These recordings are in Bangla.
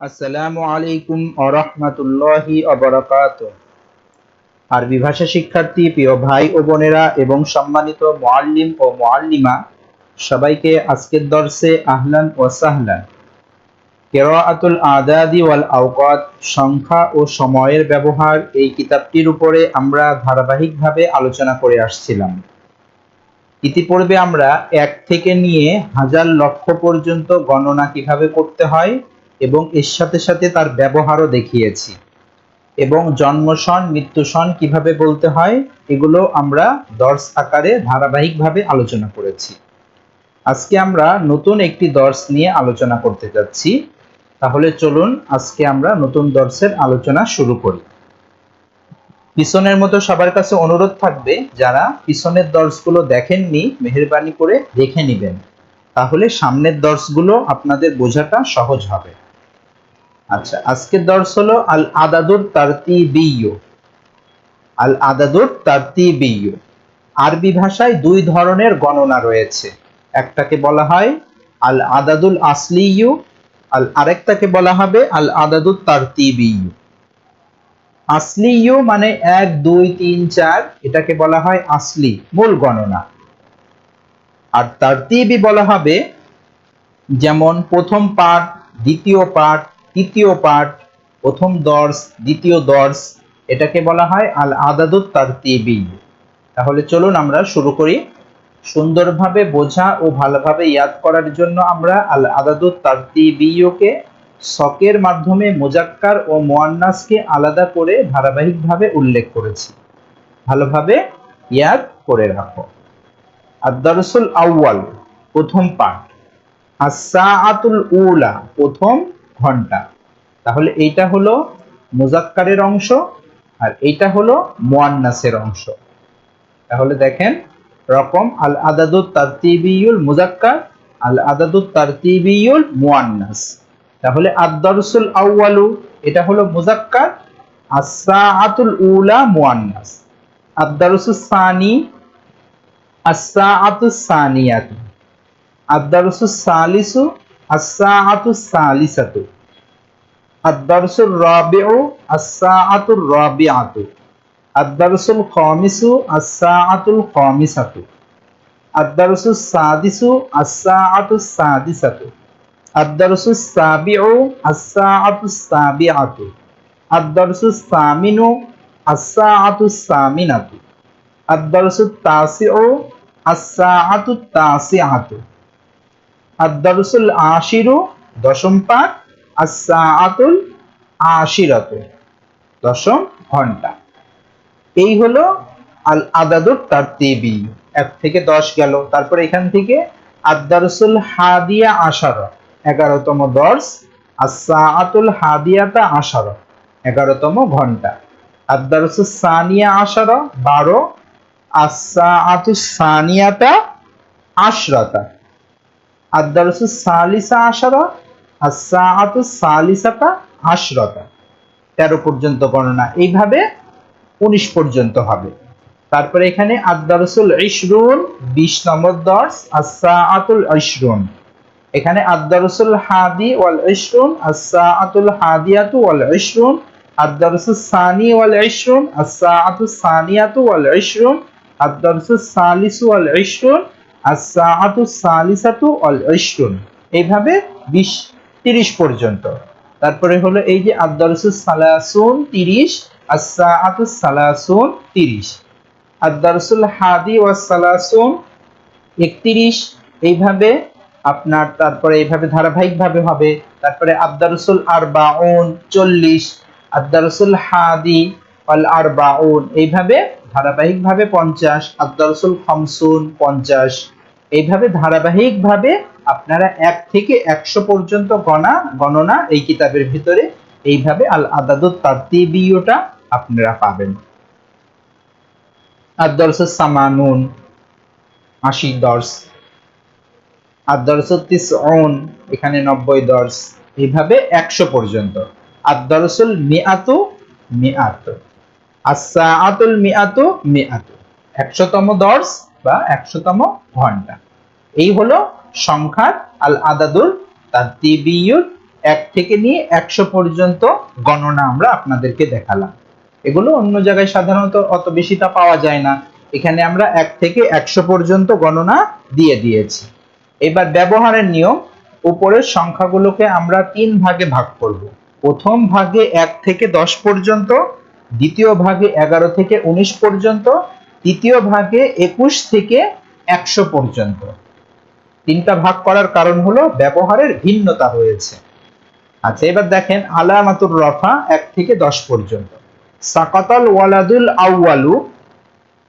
আসসালামু আলাইকুম আরহামতুল্লাহি অবরাকাত আরবি ভাষা শিক্ষার্থী, প্রিয় ভাই ও বোনেরা এবং সম্মানিত মুআল্লিম ও মুআল্লিমা, সবাইকে আজকের দর্শে আহলান ও সাহলান। কেরাআতুল আদাদি ওয়াল আওকাত, সংখ্যা ও সময়ের ব্যবহার এই কিতাবটির উপরে আমরা ধারাবাহিকভাবে আলোচনা করে আসছিলাম। ইতিপূর্বে আমরা এক থেকে নিয়ে হাজার লক্ষ পর্যন্ত গণনা কীভাবে করতে হয় এবং এর সাথে সাথে তার ব্যবহারও দেখিয়েছি। এবং জন্মসন, মৃত্যুসন কীভাবে বলতে হয়, এগুলো আমরা দর্শ আকারে ধারাবাহিকভাবে আলোচনা করেছি। আজকে আমরা নতুন একটি দর্শ নিয়ে আলোচনা করতে যাচ্ছি। তাহলে চলুন আজকে আমরা নতুন দর্শের আলোচনা শুরু করি। পিছনের মতো সবার কাছে অনুরোধ থাকবে, যারা পিছনের দর্শগুলো দেখেননি, মেহরবানি করে দেখে নেবেন। তাহলে সামনের দর্শগুলো আপনাদের বোঝাটা সহজ হবে। আচ্ছা আজকের দর্শ হলো আল আদাদুর তারতিবিয়্য। আল আদাদুর তারতিবিয়্য। আরবি ভাষায় দুই ধরনের গণনা রয়েছে। একটাকে বলা হয় আল আদাদুল আসলিয়ু আল আরেকটাকে বলা হবে আল আদাদুল তারতিবিয়্য। আসলিয়ু মানে এক, দুই, তিন, চার, এটাকে বলা হয় আসলি, মূল গণনা। আর তারতিবি বলা হবে যেমন প্রথম পাঠ, দ্বিতীয় পাঠ তৃতীয় পাঠ, প্রথম দর্শ, দ্বিতীয় দর্শ, এটাকে বলা হয় আল আদাদুত তারতিবি। তাহলে চলুন আমরা শুরু করি। সুন্দরভাবে বোঝা ও ভালোভাবে ইয়াদ করার জন্য আমরা আল আদাদুত তারতিবিয়কে শকের মাধ্যমে মোজাক্কার ও মোয়ান্নাসকে আলাদা করে ধারাবাহিকভাবে উল্লেখ করেছি। ভালোভাবে ইয়াদ করে রাখো। আদারসুল আউয়াল, প্রথম পাঠ। আসা আতুল উলা, প্রথম ঘণ্টা। তাহলে এইটা হলো মুজাক্কারের অংশ আর এইটা হলো মোয়ান্নাসের অংশ। তাহলে দেখেন, রকম আল আদাদুত তারতিবিউল মুজাক্কার আল আদাদুত তারতিবিউল মুয়ান্নাস। তাহলে আদ-দারসুল আউয়ালু, এটা হলো মুজাক্কার as-সাআতুল উলা মুয়ান্নাস। আদ-দারসুস সানি as-সাআতুস সানিয়াতু। আদ-দারসুস সালিসু as-সাআতুস সালিসাতু। আদ-দারসুর রাবিউ as-সাআতুর রাবিআতু। আদ-দারসুল খামিসু as-সাআতুল খামিসাতু। আদ-দারসুস সাদিসু as-সাআতুস সাদিসাতু। আদ-দারসুস সাবিউ as-সাআতুস সাবিআতু। আদ-দারসুস সামিনু as-সাআতুস সামিনাতু। আদ-দারসুত তাসিউ as-সাআতুত তাসিআতু। আদ-দারসুল আশিরু, দশম পাঠ as-সাআতুল আশিরাতু, দশম ঘণ্টা। এই হলো আল আদাদুত তারতিবি। এক থেকে দশ গেল। তারপর এখান থেকে আদারসুল হাদিয়া আশারা, এগারোতম দর্শ আসাআতুল হাদিয়াতা আশারা, এগারোতম ঘণ্টা। আদারসুল সানিয়া আশারা, বারো। আসাআতুল সানিয়াতা আশরাতা। আদারসুল সালিসা আশারা আসাআতুল সালিসাতা আশরাতা। তেরো পর্যন্ত গণনা এইভাবে উনিশ পর্যন্ত হবে। তারপরে এখানে আদারসুল ইশরুন, বিশ নম্বর দর্শ আসাআতুল ইশরুন। এখানে আদারসুল হাদি ওয়াল ইশরুন আসাআতুল হাদিয়াতু ওয়াল ইশরুন আদারসুল সানি ওয়াল ইশরুন আসাআতুল সানিয়াতু ওয়াল ইশরুন আদারসুল সালিসু ওয়াল ইশরুন আসাআতুল সালিসাতু ওয়াল ইশরুন। এইভাবে বিশ, তিরিশ পর্যন্ত। তারপরে হলো এই যে আদারসুল সালাসুন তিরিশ আসাআতুস সালাসুন তিরিশ। আদারসুল হাদি ওয়াস সালাসুন একত্রিশ। এইভাবে আপনার তারপরে এইভাবে ধারাবাহিকভাবে হবে। তারপরে আদারসুল আরবাউন চল্লিশ আদারসুল হাদি ওয়াল আরবাউন। এইভাবে ধারাবাহিকভাবে পঞ্চাশ আদারসুল খমসুন পঞ্চাশ। এইভাবে ধারাবাহিকভাবে আপনারা এক থেকে একশো পর্যন্ত গণা, গণনা এই কিতাবের ভিতরে এইভাবে আল আদাদুত তারতিবিয়টা আপনারা পাবেন। আদর্শ সামানুন, আশি দর্শ। আদর্শ তিসউন, এখানে নব্বই দর্শ। এইভাবে একশো পর্যন্ত। আদর্শুল একশোতম দর্শ বা একশোতম ঘণ্টা। এই হলো সংখ্যার আল আদাদুল তারতিবিয়ুর এক থেকে নিয়ে একশো পর্যন্ত গণনা আমরা আপনাদেরকে দেখালাম। এগুলো অন্য জায়গায় সাধারণত অত বেশিটা পাওয়া যায় না। এখানে আমরা এক থেকে একশো পর্যন্ত গণনা দিয়ে দিয়েছি। এবার ব্যবহারের নিয়ম, উপরের সংখ্যাগুলোকে আমরা তিন ভাগে ভাগ করব। প্রথম ভাগে এক থেকে দশ পর্যন্ত, দ্বিতীয় ভাগে এগারো থেকে উনিশ পর্যন্ত তৃতীয় ভাগে একুশ থেকে একশো পর্যন্ত। তিনটা ভাগ করার কারণ হলো ব্যবহারের ভিন্নতা রয়েছে আচ্ছা এবার দেখেন আলামাতুর রফা এক থেকে দশ পর্যন্ত। সাকাতাল ওয়ালাদুল আউয়ালু,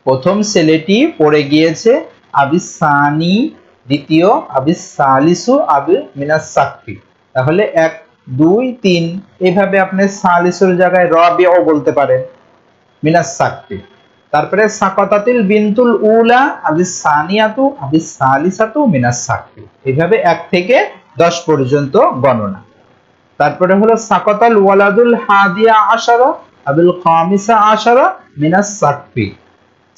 প্রথম ছেলেটি পড়ে গিয়েছে আবিসানি দ্বিতীয় আবিস সালিসু আবির মিনাস সাকফি তাহলে এক, দুই, তিন, এভাবে আপনি সালিসুর জায়গায় রবিও বলতে পারেন, মিনাস সাকফি তারপরে সাকাতাতিল বিনতুল উলা আবিস সানিয়াতু আবিস সালিসাতু মিনাস সাকফি এইভাবে এক থেকে দশ পর্যন্ত গণনা। তারপরে হলো সাকাতাল ওয়ালাদুল হাদিয়া আশারা, আবিল খামিসা আশারা মিনাস সাকফি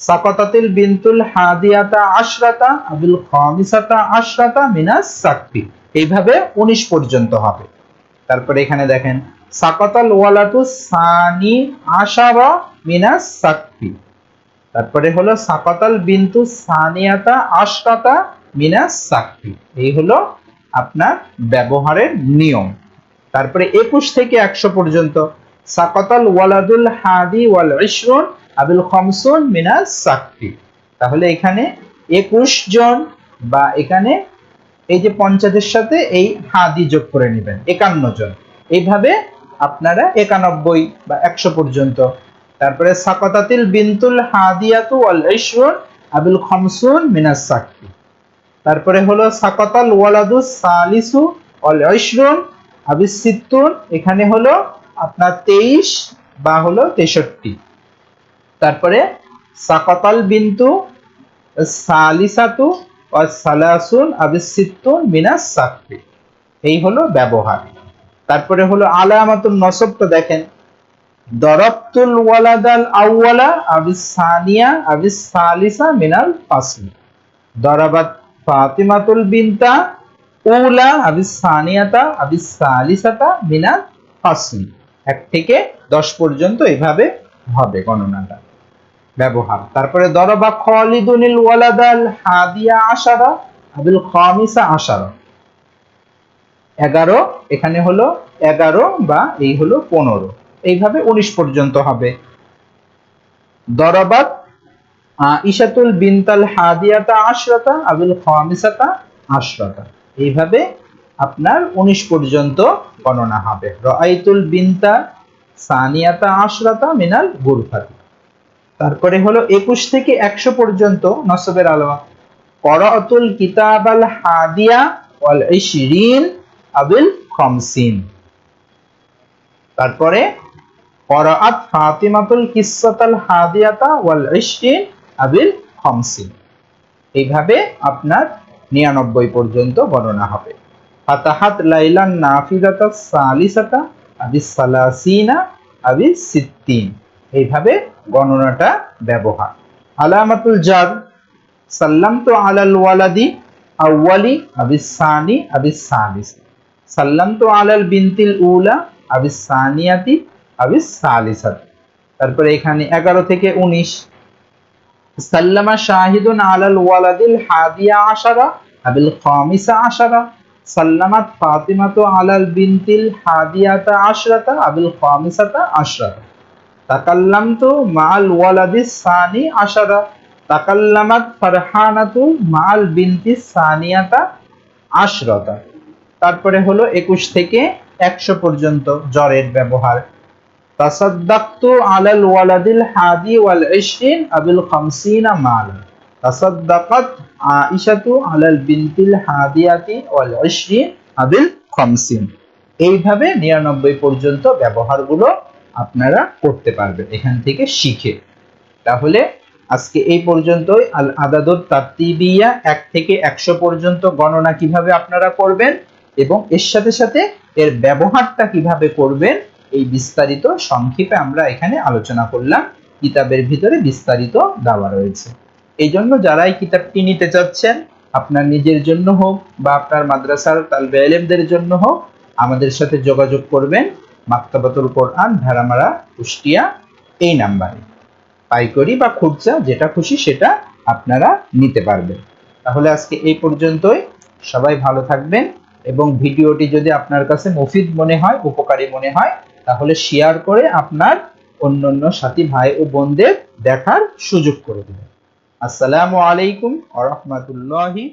সাকাতাতিল বিনতুল হাদিয়াতা আশরাতা, আবিল খামিসাতা আশরাতা মিনাস সাকফি এইভাবে 19 পর্যন্ত হবে। তারপরে এখানে দেখেন, সাকাতাল ওয়ালাতু সানি আশারা মিনাস সাকফি তারপরে হলো সাকাতাল বিন্তু সানিয়াতা আশরাতা মিনাস সাকফি এই হলো আপনার ব্যবহারের নিয়ম। তারপরে একুশ থেকে একশো পর্যন্ত, সাকাতাল ওয়ালাদুল হাদি ওয়াল ইশরুন আবিল খমসুন মিনাস সাকফি তাহলে এখানে একুশ জন বা এখানে এই যে পঞ্চায়েতের সাথে এই হাদি যোগ করে নেবেন, একান্ন জন। এইভাবে আপনারা একানব্বই বা একশো পর্যন্ত তারপরে সাকাতাতিল বিনতুল হাদিয়াতু ওয়াল ইশরুন আবিল খমসুন মিনাস সাকফি তারপরে হলো সাকাতাল ওয়ালাদু সালিসু ওয়াল ইশরুন আবিস সিত্তুন, এখানে হলো আপনার তেইশ বা হলো তেষট্টি। তারপরে সাকাতাল বিন্তু সালিসাতু ওয়া সালাসুন আবিস সিত্তুন মিনাস সাকফি এই হলো ব্যবহার। তারপরে হলো আলামাতুন নসবটা দেখেন দরবতুল ওয়ালাদাল আউওয়ালা আবিস সানিয়া আবিস সালিসা মিনাল ফাসলি। দরাবাত ফাতিমাতুল বিনতা উলা আবিস সানিয়াতা আবিস সালিসাতা মিনাল ফাসলি। এক থেকে দশ পর্যন্ত এভাবে হবে গণনাটা, ব্যবহার। তারপরে দরবা খালিদুনিল ওয়ালাদাল হাদিয়া আশারা, আবিল খামিসা আশারা। এগারো, এখানে হলো এগারো বা এই হলো পনেরো। এইভাবে উনিশ পর্যন্ত হবে। দরবাত ইশাতুল বিনতাল হাদিয়াতা আশরাতা, আবিল খামিসাতা আশরাতা। এইভাবে আপনার উনিশ পর্যন্ত গণনা হবে। রাইতুল বিনতা সানিয়াতা আশরাতা মিনাল গুরফাতি। তারপরে হলো একুশ থেকে একশো পর্যন্ত নসবের আলোয়া করাতুল কিতাব আল হাদিয়া ওয়াল ইশরিন আবিল খমসিন। তারপরে করাআত ফাতিমাতুল কিসাতাল হাদিয়াতা ওয়াল ইশরিন আবিল খমসিন। এইভাবে আপনার নিরানব্বই পর্যন্ত গণনা হবে। ফাতাহাত লাইলান নাফিজাতা সালিসাতা আবিস সালাসিনা আবিস সিত্তিন। এইভাবে গণনাটা ব্যবহার। আলামাতুল জার সাল্লাম তো আলাল ওয়ালাদি আউয়ালি আবিস সানি আবিস সালিস। সাল্লাম তো আলাল বিনতিল উলা আবিস সানিয়াতি সালিসাত। তারপরে এখানে এগারো থেকে উনিশ। সাল্লামা শাহিদুন আলাল ওয়ালাদিল হাদিয়া আশারা, আবিল খামিসা আশারা। সাল্লামাত আলাল বিনতিল হাদিয়াতা আশরাতা, আবিল খামিসাতা আশরাতা। মাল সানি আশারা। তাকাল্লামাত মাল বিনতি সানিয়াতা আশরাতা। তারপরে হলো একুশ থেকে একশো পর্যন্ত জ্বরের ব্যবহার। খামসিন এইভাবে নিরানব্বই পর্যন্ত ব্যবহারগুলো আপনারা করতে পারবেন, এখান থেকে শিখে। তাহলে আজকে এই পর্যন্তই। আল আদাদুত তাত্তিবিয়া এক থেকে একশো পর্যন্ত গণনা কীভাবে আপনারা করবেন এবং এর সাথে সাথে এর ব্যবহারটা কীভাবে করবেন এই বিস্তারিত সংক্ষেপে আমরা এখানে আলোচনা করলাম। কিতাবের ভিতরে বিস্তারিত দেওয়া রয়েছে। এই জন্য যারা এই কিতাবটি নিতে চাচ্ছেন, আপনার নিজের জন্য হোক বা আপনার মাদ্রাসার তালবে আলেমদের জন্য হোক, আমাদের সাথে যোগাযোগ করবেন। মাক্তাবাতুল কোরআন, ভেড়ামারা, কুষ্টিয়া, এই নাম্বারে। পাইকারি বা খুচরা, যেটা খুশি সেটা আপনারা নিতে পারবেন। তাহলে আজকে এই পর্যন্তই। সবাই ভালো থাকবেন এবং ভিডিওটি যদি আপনার কাছে মফিদ মনে হয়, উপকারী মনে হয় তাহলে শেয়ার করে আপনার অন্যান্য সাথী ভাই ও বোনদের দেখার সুযোগ করে দেবেন। আসসালামু আলাইকুম আ রহমতুল্লাহি